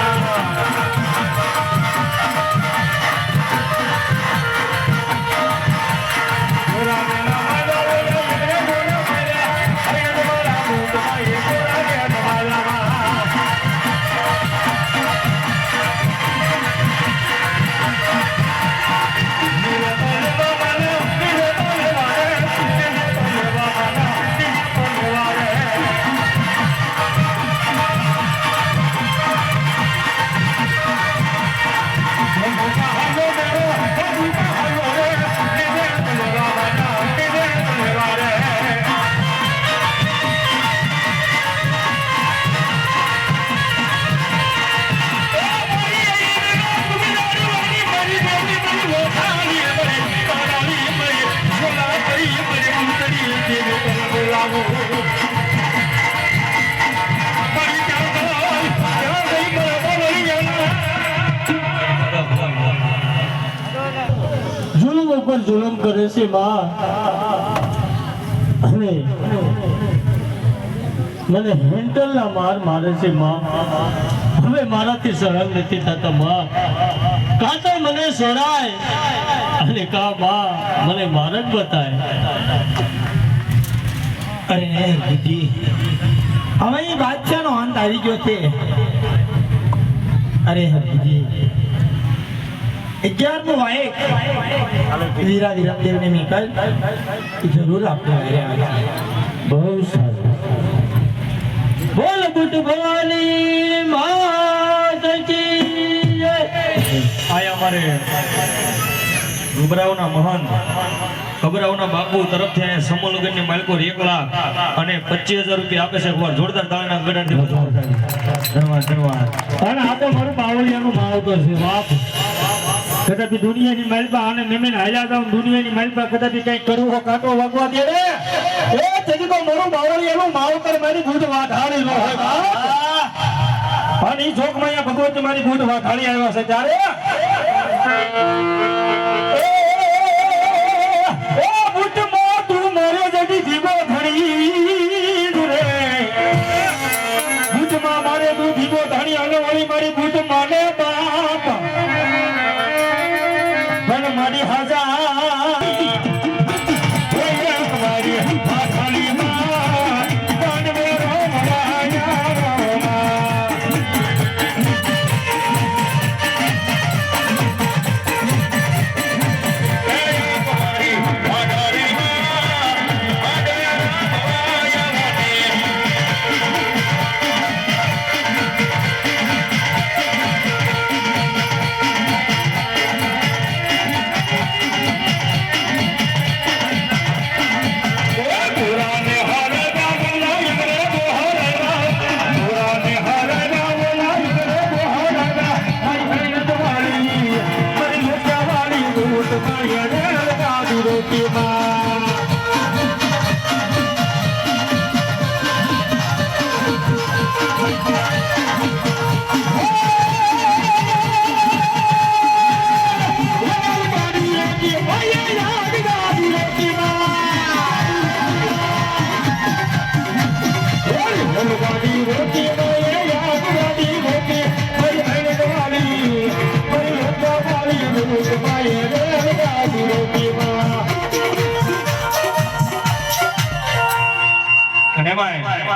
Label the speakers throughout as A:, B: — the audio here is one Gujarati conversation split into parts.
A: Vamos! ઉપર જુલમ કરે છે મને હેન્ટલના માર મારે છે માં. હવે મારાથી સળંગ નથી થતા માં. કાં તો મને સળાય અને કા માં મને માર્ગ બતાય.
B: અરે બુદ્ધિ હવે એ બાદશાહનો અંત આવી ગયો છે. અરે દીદી અગિયારમું વાયક વીરા વિરમદેવને મેકલ જરૂર છે
A: બહુ સારું. બોલ બુટ ભવાની માત કી
C: આયા અમારે ગુબરાઓના મહાન ખબરાઓના બાપુ તરફથી અહીંયા સમૂહ લગ્નની માલિકો એક લાખ અને પચીસ હજાર રૂપિયા આપે છે એકવાર જોરદાર તાળીના ગઢાથી ધન્યવાદ ધન્યવાદ.
A: અને આ તો મારું બાવળિયાનું માવતર છે, બાપ. કદાચ દુનિયાની માલપા અને મેમેન હાલ્યા જાઉં દુનિયાની માલપા કદાચ કઈ કરવો કાંટો વાગવા દે રે. એ તેથી તો મારું બાવળિયાનું માવતર મારી બુધ વાઢાળી નો હોય, બાપ. અને જોકમાં અહીંયા ભગવતી મારી બુધ વાઢાળી આવ્યા છે, ત્યારે? એ,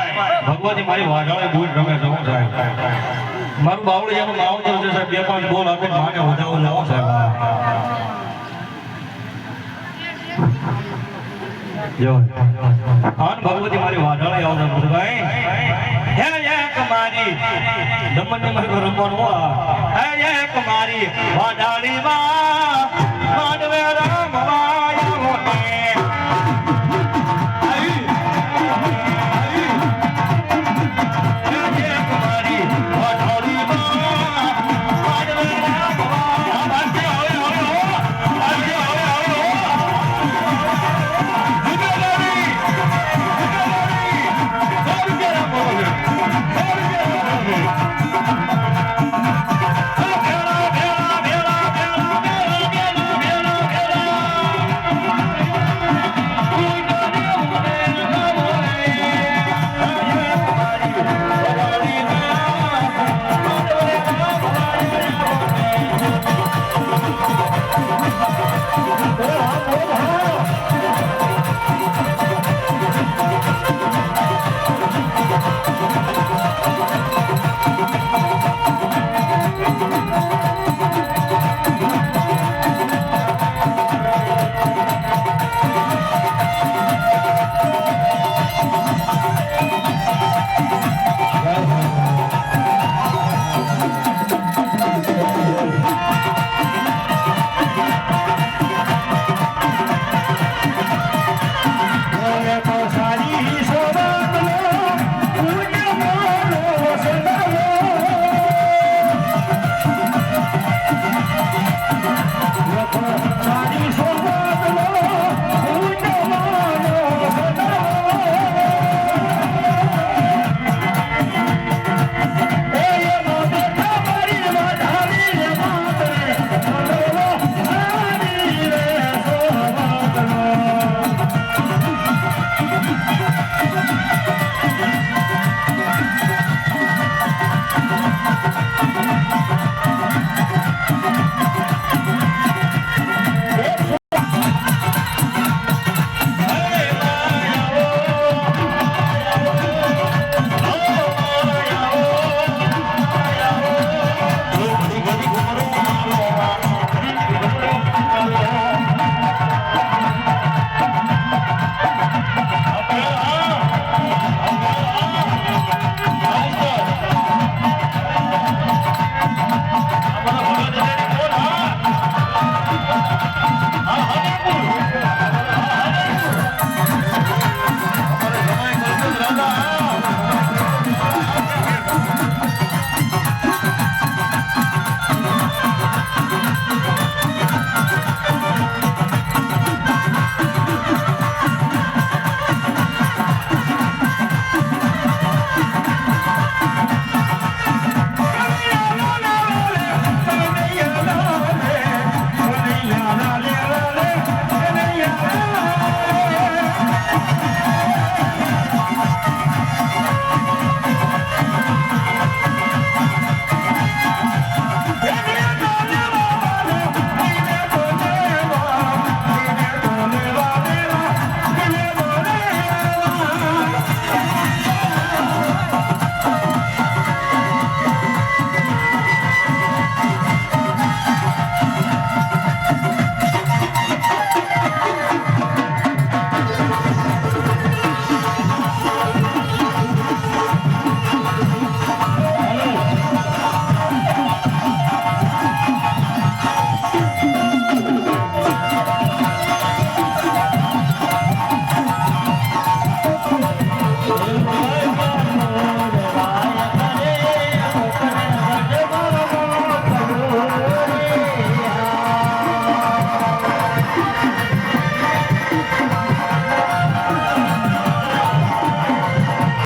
C: એમાંય મારી વાઘાળે બોલ રમે છે સાહેબ. મારું બાવળી એમ માવતર છે સાહેબ. બે પાંચ બોલ આપે માને વધાવો લાવો સાહેબ. હે મારી ઘર રમવાનું, હે. એક મારી વાઢાળીમાં